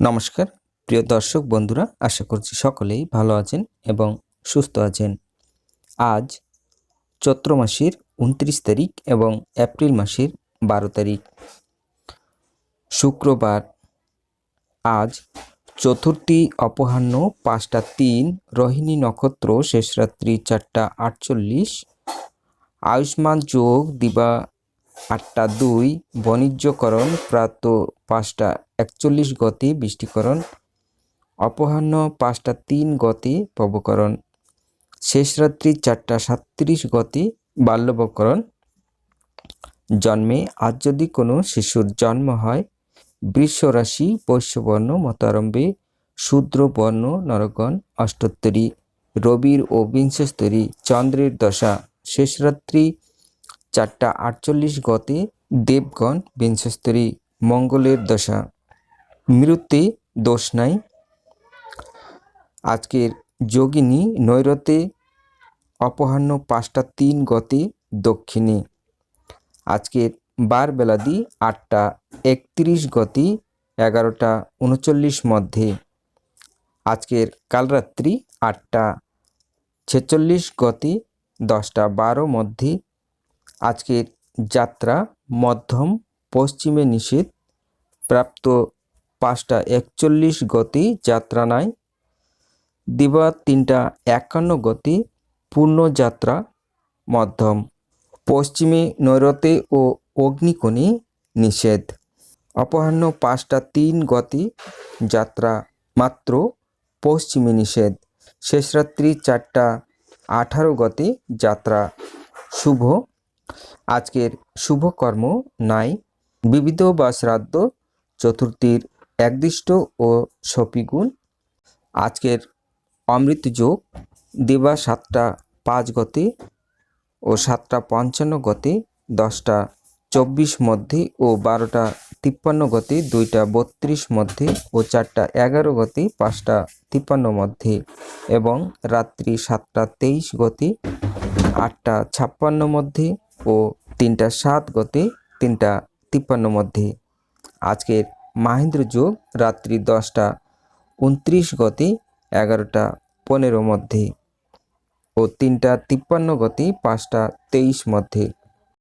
নমস্কার, প্রিয় দর্শক বন্ধুরা, আশা করছি সকলেই ভালো আছেন এবং সুস্থ আছেন। আজ চৈত্র মাসের উনত্রিশ তারিখ এবং এপ্রিল মাসের বারো তারিখ। শুক্রবার, আজ চতুর্থী অপরাহ্ন পাঁচটা তিন রোহিণী নক্ষত্র শেষ রাত্রি চারটা আটচল্লিশ। আয়ুষ্মান যোগ দিবা আটটা দুই, বাণিজ্যকরণ প্রাত পাঁচটা একচল্লিশ গতি বৃষ্টিকরণ অপরাহ্ন পাঁচটা তিন গতি পবকরণ শেষ রাত্রি চারটা সাতত্রিশ গতি বাল্যবকরণ, জন্মে আজ যদি কোনো শিশুর জন্ম হয় বৃষ রাশি বৈশ্যবর্ণ, মতারম্ভে শূদ্র বর্ণ নরগণ, অষ্টোত্তরী, রবির ও বিংশস্তরী, চন্দ্রের দশা, শেষ রাত্রি চারটা আটচল্লিশ গতে দেবগণ বিংশস্তরী মঙ্গলের দশা। মৃত্যু দোষ নাই। আজকের যোগিনী নৈরতে অপরাহ্ন পাঁচটা তিন গতে দক্ষিণে। আজকের বার বেলাদি আটটা একত্রিশ গতি এগারোটা উনচল্লিশ মধ্যে। আজকের কালরাত্রি আটটা ছেচল্লিশ গতি দশটা বারো মধ্যে আজকের যাত্রা মধ্যম, পশ্চিমে নিষেধ, প্রাপ্ত পাঁচটা একচল্লিশ গতি যাত্রা নাই। দিবা তিনটা একান্ন গতি পূর্ণ যাত্রা মধ্যম, পশ্চিমে নৈরতে ও অগ্নিকোণে নিষেধ। অপরাহ্ন পাঁচটা তিন গতি যাত্রা মাত্র পশ্চিমে নিষেধ। শেষরাত্রি চারটা আঠারো গতি যাত্রা। শুভ আজকের শুভকর্ম নাই। বিবিধ বা শ্রাদ্ধ, চতুর্থীর একদিষ্ট ও সপিগুণ। আজকের অমৃত যোগ, দিবা সাতটা পাঁচ গতি ও সাতটা পঞ্চান্ন গতি, দশটা চব্বিশ মধ্যে ও বারোটা তিপ্পান্ন গতি, দুইটা বত্রিশ মধ্যে ও চারটা এগারো গতি, পাঁচটা তিপ্পান্ন মধ্যে এবং রাত্রি সাতটা তেইশ গতি, আটটা ছাপ্পান্ন মধ্যে ও তিনটা সাত গতি, তিনটা তিপ্পান্ন মধ্যে। আজকের মাহেন্দ্র যোগ রাত্রি দশটা, উনত্রিশ গতি, এগারোটা পনেরো মধ্যে ও তিনটা তিপ্পান্ন গতি, পাঁচটা তেইশ মধ্যে।